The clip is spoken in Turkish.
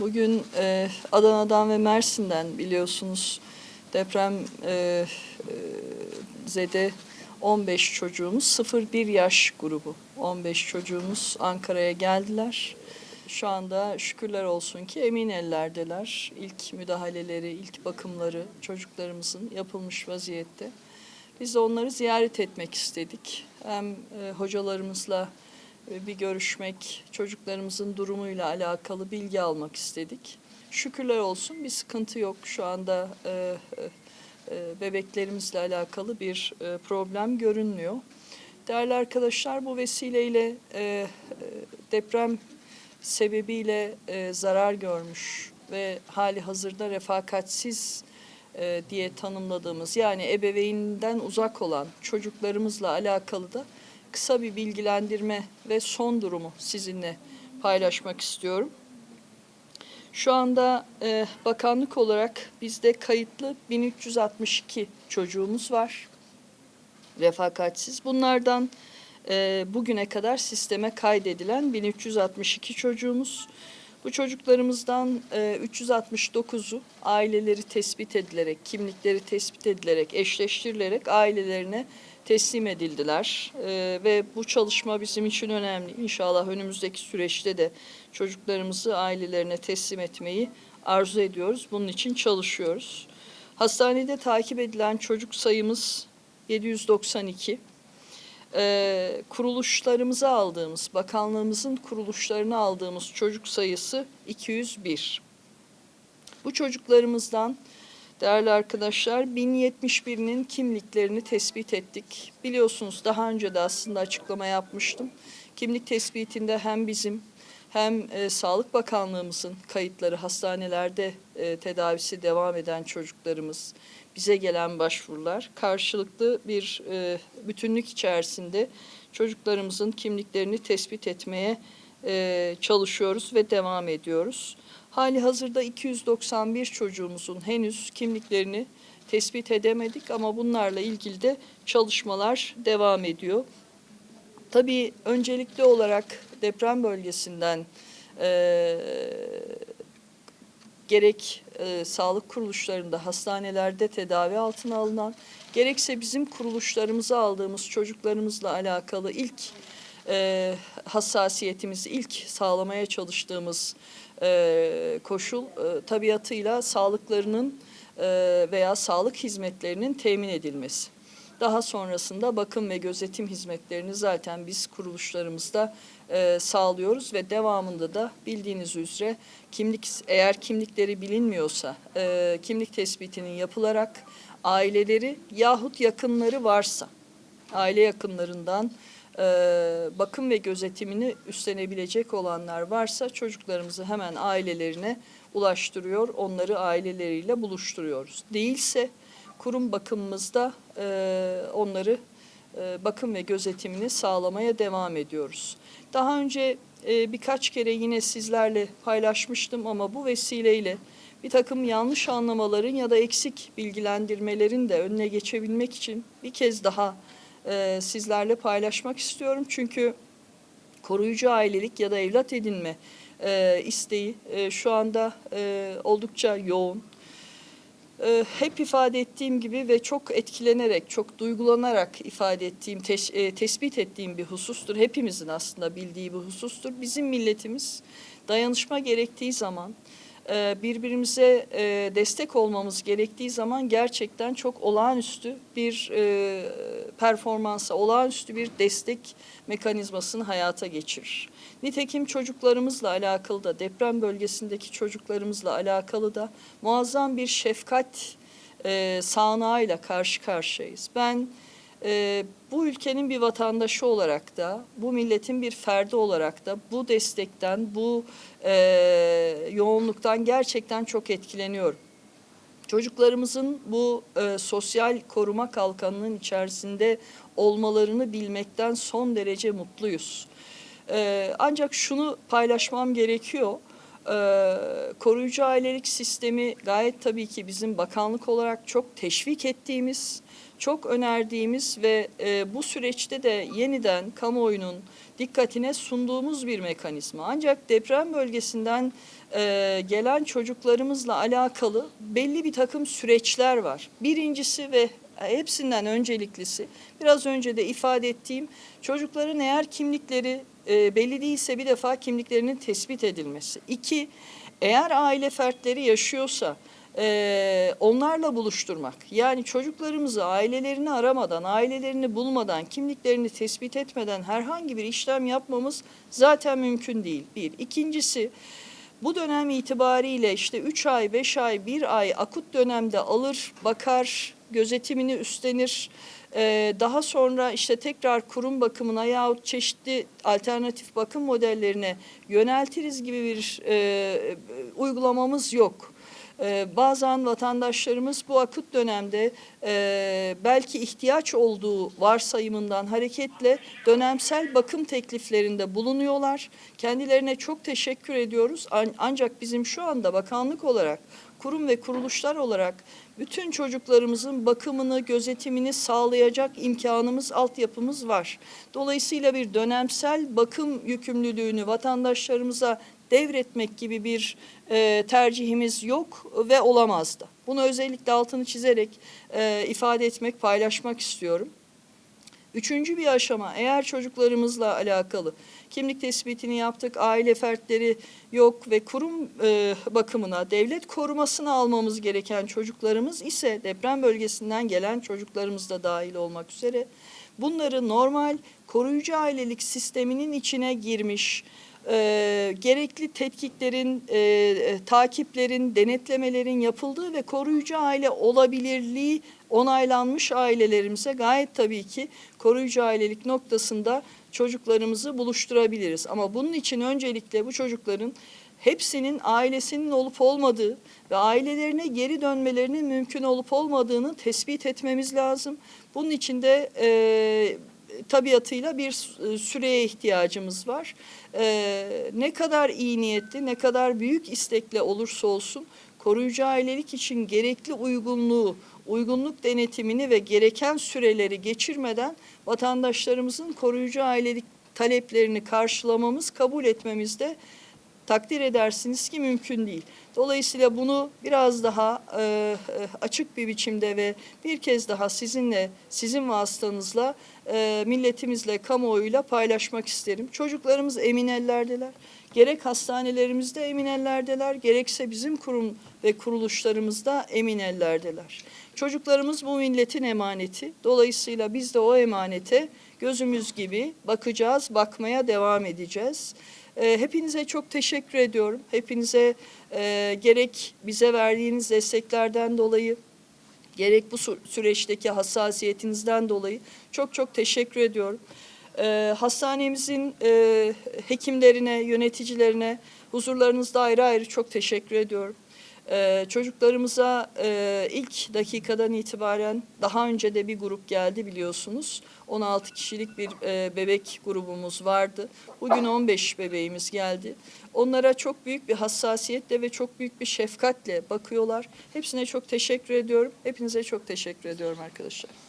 Bugün e, Adana'dan ve Mersin'den biliyorsunuz deprem e, e, zede 15 çocuğumuz 0-1 yaş grubu 15 çocuğumuz Ankara'ya geldiler. Şu anda şükürler olsun ki emin ellerdeler. İlk müdahaleleri, ilk bakımları çocuklarımızın yapılmış vaziyette. Biz de onları ziyaret etmek istedik. Hem e, hocalarımızla bir görüşmek, çocuklarımızın durumuyla alakalı bilgi almak istedik. Şükürler olsun bir sıkıntı yok. Şu anda e, e, e, bebeklerimizle alakalı bir e, problem görünmüyor. Değerli arkadaşlar bu vesileyle e, e, deprem sebebiyle e, zarar görmüş ve hali hazırda refakatsiz e, diye tanımladığımız yani ebeveyninden uzak olan çocuklarımızla alakalı da kısa bir bilgilendirme ve son durumu sizinle paylaşmak istiyorum. Şu anda e, bakanlık olarak bizde kayıtlı 1362 çocuğumuz var. Refakatsiz. Bunlardan e, bugüne kadar sisteme kaydedilen 1362 çocuğumuz. Bu çocuklarımızdan e, 369'u aileleri tespit edilerek, kimlikleri tespit edilerek, eşleştirilerek ailelerine teslim edildiler. E, ve bu çalışma bizim için önemli. İnşallah önümüzdeki süreçte de çocuklarımızı ailelerine teslim etmeyi arzu ediyoruz. Bunun için çalışıyoruz. Hastanede takip edilen çocuk sayımız 792 e, kuruluşlarımıza aldığımız, bakanlığımızın kuruluşlarına aldığımız çocuk sayısı 201. Bu çocuklarımızdan değerli arkadaşlar 1071'inin kimliklerini tespit ettik. Biliyorsunuz daha önce de aslında açıklama yapmıştım. Kimlik tespitinde hem bizim hem e, Sağlık Bakanlığımızın kayıtları hastanelerde e, tedavisi devam eden çocuklarımız, bize gelen başvurular karşılıklı bir e, bütünlük içerisinde çocuklarımızın kimliklerini tespit etmeye e, çalışıyoruz ve devam ediyoruz. Hali hazırda 291 çocuğumuzun henüz kimliklerini tespit edemedik ama bunlarla ilgili de çalışmalar devam ediyor. Tabii öncelikli olarak deprem bölgesinden e, gerek e, sağlık kuruluşlarında, hastanelerde tedavi altına alınan, gerekse bizim kuruluşlarımıza aldığımız çocuklarımızla alakalı ilk e, hassasiyetimizi, ilk sağlamaya çalıştığımız e, koşul e, tabiatıyla sağlıklarının e, veya sağlık hizmetlerinin temin edilmesi. Daha sonrasında bakım ve gözetim hizmetlerini zaten biz kuruluşlarımızda e, sağlıyoruz ve devamında da bildiğiniz üzere kimlik eğer kimlikleri bilinmiyorsa e, kimlik tespitinin yapılarak aileleri yahut yakınları varsa aile yakınlarından e, bakım ve gözetimini üstlenebilecek olanlar varsa çocuklarımızı hemen ailelerine ulaştırıyor, onları aileleriyle buluşturuyoruz. Değilse kurum bakımımızda e, onları e, bakım ve gözetimini sağlamaya devam ediyoruz. Daha önce e, birkaç kere yine sizlerle paylaşmıştım ama bu vesileyle bir takım yanlış anlamaların ya da eksik bilgilendirmelerin de önüne geçebilmek için bir kez daha e, sizlerle paylaşmak istiyorum. Çünkü koruyucu ailelik ya da evlat edinme e, isteği e, şu anda e, oldukça yoğun. E, hep ifade ettiğim gibi ve çok etkilenerek, çok duygulanarak ifade ettiğim, teş, e, tespit ettiğim bir husustur. Hepimizin aslında bildiği bir husustur. Bizim milletimiz dayanışma gerektiği zaman, birbirimize e, destek olmamız gerektiği zaman gerçekten çok olağanüstü bir e, performansa, olağanüstü bir destek mekanizmasını hayata geçirir. Nitekim çocuklarımızla alakalı da deprem bölgesindeki çocuklarımızla alakalı da muazzam bir şefkat e, sağanağıyla karşı karşıyayız. Ben e, bu ülkenin bir vatandaşı olarak da, bu milletin bir ferdi olarak da bu destekten, bu e, yoğunluktan gerçekten çok etkileniyorum. Çocuklarımızın bu e, sosyal koruma kalkanının içerisinde olmalarını bilmekten son derece mutluyuz. E, ancak şunu paylaşmam gerekiyor. E, koruyucu ailelik sistemi gayet tabii ki bizim bakanlık olarak çok teşvik ettiğimiz, çok önerdiğimiz ve e, bu süreçte de yeniden kamuoyunun dikkatine sunduğumuz bir mekanizma. Ancak deprem bölgesinden e, gelen çocuklarımızla alakalı belli bir takım süreçler var. Birincisi ve hepsinden önceliklisi biraz önce de ifade ettiğim çocukların eğer kimlikleri e, belli değilse bir defa kimliklerinin tespit edilmesi. İki, eğer aile fertleri yaşıyorsa e, onlarla buluşturmak. Yani çocuklarımızı ailelerini aramadan, ailelerini bulmadan, kimliklerini tespit etmeden herhangi bir işlem yapmamız zaten mümkün değil. Bir. İkincisi bu dönem itibariyle işte 3 ay, 5 ay, 1 ay akut dönemde alır, bakar, gözetimini üstlenir. Ee, daha sonra işte tekrar kurum bakımına yahut çeşitli alternatif bakım modellerine yöneltiriz gibi bir e, uygulamamız yok. Ee, bazen vatandaşlarımız bu akut dönemde e, belki ihtiyaç olduğu varsayımından hareketle dönemsel bakım tekliflerinde bulunuyorlar. Kendilerine çok teşekkür ediyoruz. An- ancak bizim şu anda bakanlık olarak, kurum ve kuruluşlar olarak bütün çocuklarımızın bakımını, gözetimini sağlayacak imkanımız, altyapımız var. Dolayısıyla bir dönemsel bakım yükümlülüğünü vatandaşlarımıza devretmek gibi bir e, tercihimiz yok ve olamaz da. Bunu özellikle altını çizerek e, ifade etmek, paylaşmak istiyorum. Üçüncü bir aşama eğer çocuklarımızla alakalı kimlik tespitini yaptık, aile fertleri yok ve kurum e, bakımına, devlet korumasına almamız gereken çocuklarımız ise deprem bölgesinden gelen çocuklarımız da dahil olmak üzere. Bunları normal koruyucu ailelik sisteminin içine girmiş, e, gerekli tetkiklerin, e, e, takiplerin, denetlemelerin yapıldığı ve koruyucu aile olabilirliği onaylanmış ailelerimize gayet tabii ki koruyucu ailelik noktasında çocuklarımızı buluşturabiliriz. Ama bunun için öncelikle bu çocukların hepsinin ailesinin olup olmadığı ve ailelerine geri dönmelerinin mümkün olup olmadığını tespit etmemiz lazım. Bunun için de e, tabiatıyla bir sü- süreye ihtiyacımız var. Ee, ne kadar iyi niyetli, ne kadar büyük istekle olursa olsun koruyucu ailelik için gerekli uygunluğu, uygunluk denetimini ve gereken süreleri geçirmeden vatandaşlarımızın koruyucu ailelik taleplerini karşılamamız, kabul etmemiz de takdir edersiniz ki mümkün değil. Dolayısıyla bunu biraz daha e, e, açık bir biçimde ve bir kez daha sizinle, sizin vasıtanızla, e, milletimizle, kamuoyuyla paylaşmak isterim. Çocuklarımız emin ellerdeler. Gerek hastanelerimizde emin ellerdeler, gerekse bizim kurum ve kuruluşlarımızda emin ellerdeler. Çocuklarımız bu milletin emaneti. Dolayısıyla biz de o emanete gözümüz gibi bakacağız, bakmaya devam edeceğiz. E, hepinize çok teşekkür ediyorum. Hepinize e, gerek bize verdiğiniz desteklerden dolayı, gerek bu sü- süreçteki hassasiyetinizden dolayı çok çok teşekkür ediyorum. E, hastanemizin e, hekimlerine, yöneticilerine huzurlarınızda ayrı ayrı çok teşekkür ediyorum. Ee, çocuklarımıza e, ilk dakikadan itibaren daha önce de bir grup geldi biliyorsunuz. 16 kişilik bir e, bebek grubumuz vardı. Bugün 15 bebeğimiz geldi. Onlara çok büyük bir hassasiyetle ve çok büyük bir şefkatle bakıyorlar. Hepsine çok teşekkür ediyorum. Hepinize çok teşekkür ediyorum arkadaşlar.